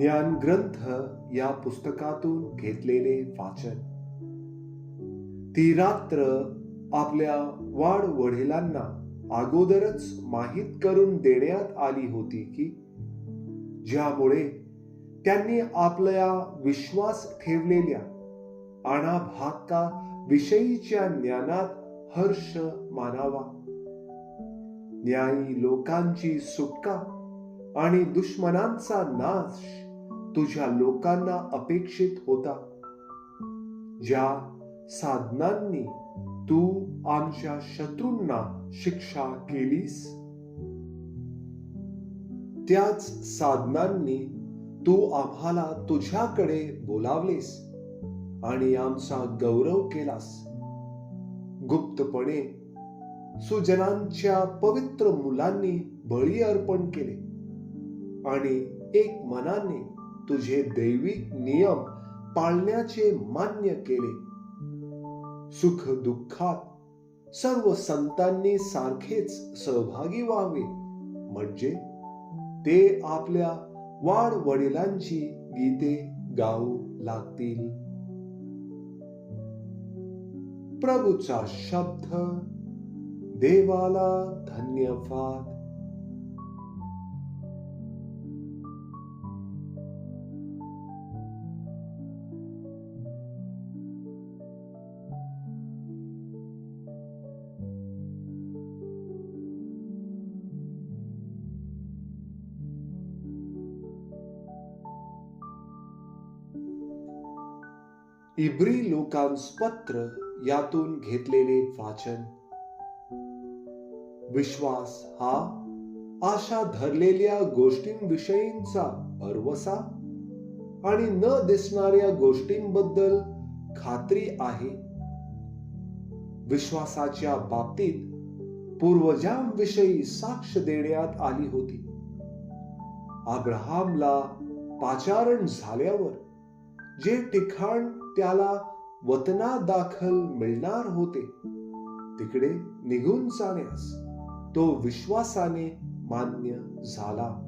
ज्ञान ग्रंथ या पुस्तकातून घेतलेले वाचन. ती रात्र आपल्या वाड वडिलांना अगोदरच माहीत करून देण्यात आली होती की ज्यामुळे त्यांनी आपल्या विश्वास ठेवलेल्या अनाभाका विषयीच्या ज्ञानात हर्ष मानावा. न्यायी लोकांची सुटका आणि दुश्मनांचा नाश तुझ्या लोकांना अपेक्षित होता. ज्या साधनांनी तू आमच्या शत्रूंना शिक्षा केलीस त्याच साधनांनी तू आम्हाला तुझ्याकडे बोलावलेस आणि आमचा गौरव केलास. गुप्तपणे सुजनांच्या पवित्र मुलांनी बळी अर्पण केले आणि एक मनाने तुझे दैविक नियम पाळण्याचे मान्य केले. सुख दुःखात सर्व संतांनी सारखेच सहभागी व्हावे. म्हणजे ते आपल्या वाढ वडिलांची गीते गाऊ लागतील. प्रभूचा शब्द देवाला धन्यवाद. इब्री लोकांस पत्र यातून घेतलेले वाचन. विश्वास हा आशा धरलेल्या गोष्टींविषयींचा भरवसा आणि न दिसणाऱ्या गोष्टींबद्दल खात्री आहे. विश्वासाच्या बाबतीत पूर्वजांविषयी साक्ष देण्यात आली होती. अब्राहामला पाचारण झाल्यावर जे ठिकाण त्याला वतना दाखल मिळणार होते. तिकडे निघून जाण्यास तो विश्वासाने मान्य झाला.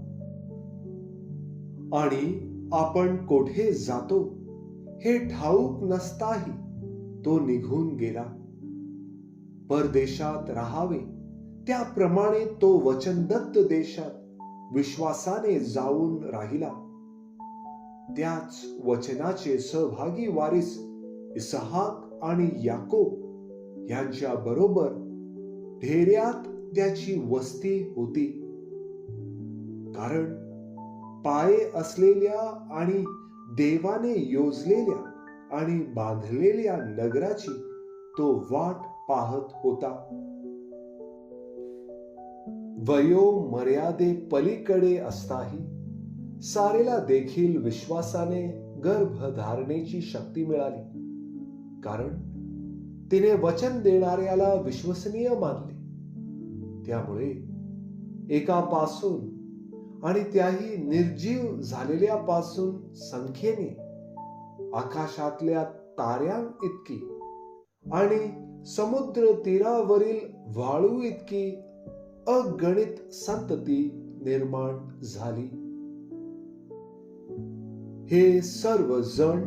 आणि आपण कोठे जातो हे ठाऊक नसताही तो निघून गेला. परदेशात राहावे त्याप्रमाणे तो वचनदत्त देशात विश्वासाने जाऊन राहिला. त्याच वचनाचे सहभागी वारीस इसहाक आणि याकोब यांच्या बरोबर ढेऱ्यात त्याची वस्ती होती. कारण पाये असलेल्या आणि देवाने योजलेल्या आणि बांधलेल्या नगराची तो वाट पाहत होता. वयो मर्यादे पलीकडे असताही सारेला देखील विश्वासाने गर्भ धारणेची शक्ती मिळाली. कारण तिने वचन देणाऱ्याला विश्वसनीय मानले. त्यामुळे एकापासून आणि त्याही निर्जीव झालेल्या पासून संख्येने आकाशातल्या ताऱ्यां इतकी आणि समुद्र तीरावरील वाळू इतकी अगणित संतती निर्माण झाली. हे सर्व जण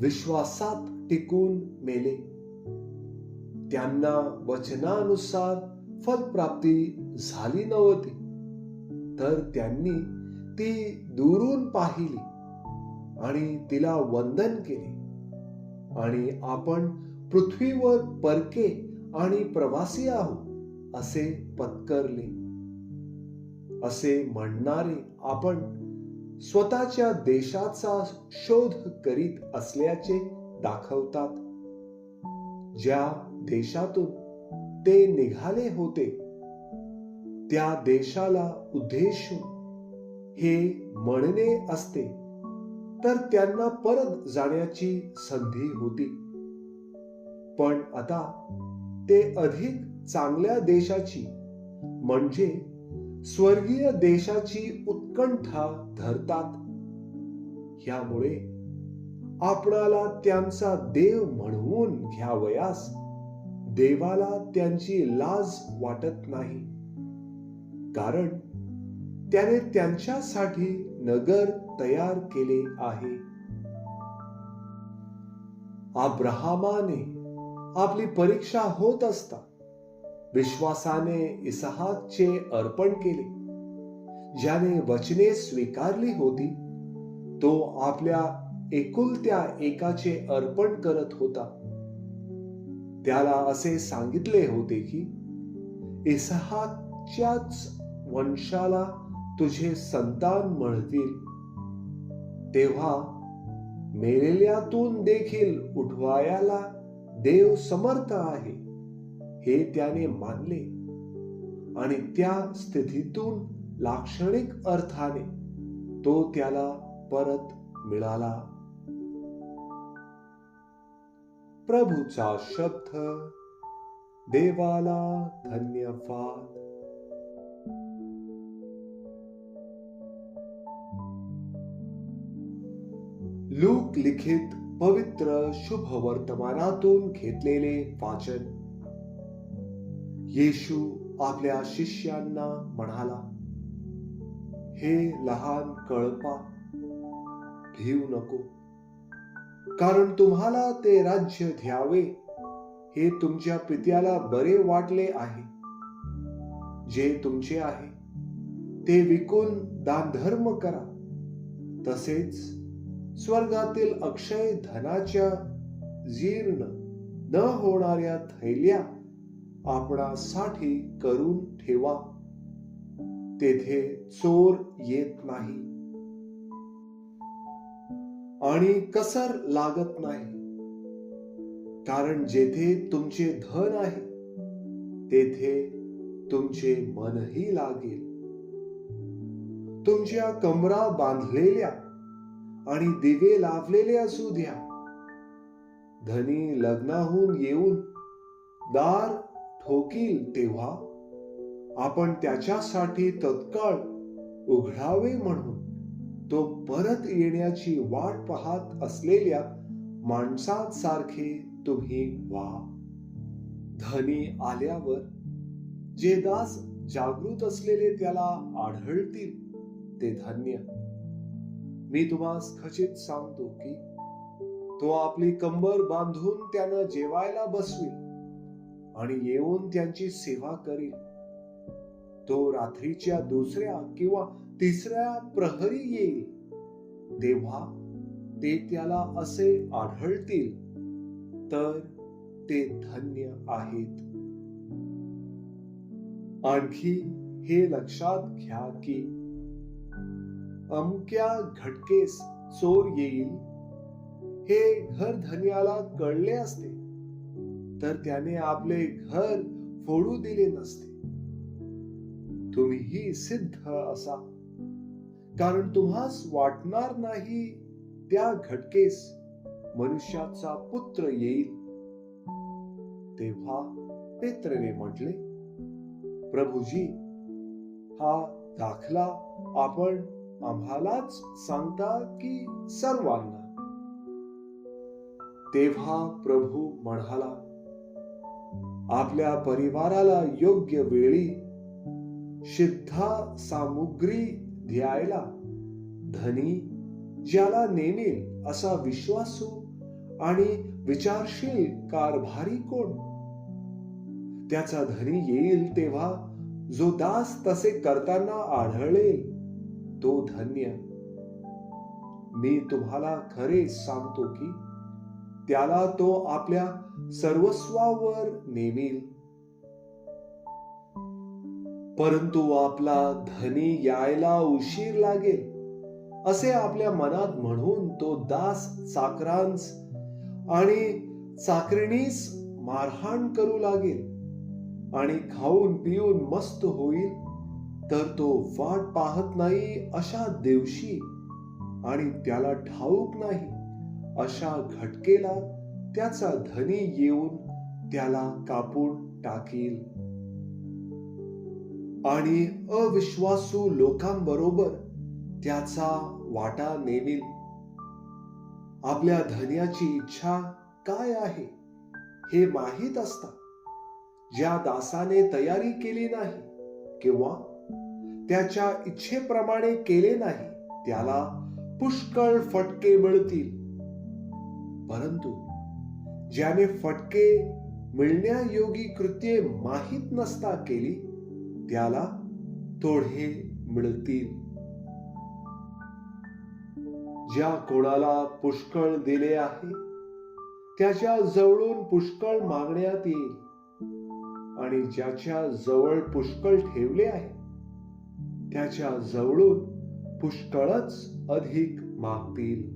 विश्वासात टिकून मेले. त्यांना वचनानुसार फलप्राप्ती झाली नव्हती. तर त्यांनी ती दुरून पाहिली आणि तिला वंदन केले. आणि आपण पृथ्वीवर परके आणि प्रवासी आहोत असे पत्करले. असे म्हणणारे आपण स्वतःच्या देशाचा शोध करीत असल्याचे दाखवतात. ज्या देशातून ते निघाले होते त्या देशाला उद्देश हे म्हणणे असते तर त्यांना परत जाण्याची संधी होती. पण आता ते अधिक चांगल्या देशाची म्हणजे स्वर्गीय देशाची उत्कंठा धरतात. ह्यामुळे आपणाला त्यांचा देव म्हणवून घ्यावयास देवाला त्यांची लाज वाटत नाही. कारण त्याने त्यांच्यासाठी नगर तयार केले आहे. अब्राहमाने आपली परीक्षा होत असता विश्वासाने इसहाकचे अर्पण केले. ज्याने वचने स्वीकारली होती तो आपल्या एकुलत्या एकाचे अर्पण करत होता. त्याला असे सांगितले होते की इसहाकच्याच वंशाला तुझे संतान म्हणतील. तेव्हा मेलेल्यातून देखील उठवायाला देव समर्थ आहे. हे त्याने मानले. आणि त्या स्थितीतून लाक्षणिक अर्थाने तो त्याला परत मिळाला. प्रभूचा शब्द देवाला धन्यवाद. लूक लिखित पवित्र शुभ वर्तमानातून घेतलेले वाचन. येशू आपल्या शिष्यांना म्हणाला हे लहान कळपा भिऊ नको कारण तुम्हाला ते राज्य द्यावे हे तुमच्या पित्याला बरे वाटले आहे. जे तुमचे आहे ते विकून दानधर्म करा. तसेच स्वर्गातील अक्षय धनाच्या जीर्ण न होणाऱ्या थैल्या आपणासाठी करून ठेवा. तेथे चोर येत नाही. आणि कसर लागत नाही. कारण जेथे तुमचे धन आहे तेथे तुमचे मनही लागेल. तुमच्या कमरा बांधलेल्या आणि दिवे लावलेले असू द्या. धनी लग्नाहून येऊन दार ठोकील तेव्हा आपण त्याच्यासाठी तत्काळ उघडावे म्हणून तो परत येण्याची वाट पाहत असलेल्या माणसांसारखे तुम्ही व्हा. धनी आल्यावर जे दास जागृत असलेले त्याला आढळतील ते धन्य. मी तुम्हास खचित सांगतो की तो आपली कंबर बांधून त्यानं जेवायला बसवी. आणि येऊन त्यांची सेवा करील तो रात्रीच्या दुसऱ्या किंवा तिसऱ्या प्रहरी येईल. तेव्हा ते त्याला असे आढळतील. तर ते धन्य आहेत. आणखी हे लक्षात घ्या की अमक्या घटकेस चोर येईल हे घर धन्याला कळले असते. तर त्याने आपले घर फोडू दिले नसते. तुम्हीही सिद्ध असा. कारण तुम्हास वाटणार नाही त्या घटकेस मनुष्याचा पुत्र येईल. तेव्हा पेत्रने म्हटले प्रभूजी हा दाखला आपण आम्हालाच सांगता की सर्वांना? तेव्हा प्रभू म्हणाला आपल्या परिवाराला योग्य वेळी सिद्धा सामुग्री द्यायला. धनी ज्याला नेमेल असा विश्वासू आणि विचारशील कारभारी कोण? त्याचा धनी येईल तेव्हा जो दास तसे करताना आढळेल तो धन्य. मी तुम्हाला खरे सांगतो की त्याला तो आपल्या सर्वस्वावर नेमील परंतु आपला धनी यायला उशीर लागेल असे आपल्या मनात म्हणून तो दास चाकरांस आणि चाकरिणीस मारहाण करू लागेल आणि खाऊन पिऊन मस्त होईल तर तो वाट पाहत नाही अशा दिवशी आणि त्याला ठाऊक नाही. अशा घटकेला त्याचा धनी येऊन त्याला कापून टाकील. आणि अविश्वासू लोकांबरोबर त्याचा वाटा नेमील. आपल्या धन्याची इच्छा काय आहे हे माहीत असता ज्या दासाने तयारी केली नाही किंवा त्याच्या इच्छेप्रमाणे केले नाही त्याला पुष्कळ फटके मिळतील. परंतु ज्याने फटके मिळण्यायोगी कृत्ये माहीत नसता केली त्याला तोडे मिळतील. ज्या कोणाला पुष्कळ दिले आहे त्याच्या जवळून पुष्कळ मागण्यात येईल. आणि ज्याच्या जवळ पुष्कळ ठेवले आहे त्याच्या जवळून पुष्कळच अधिक मागतील.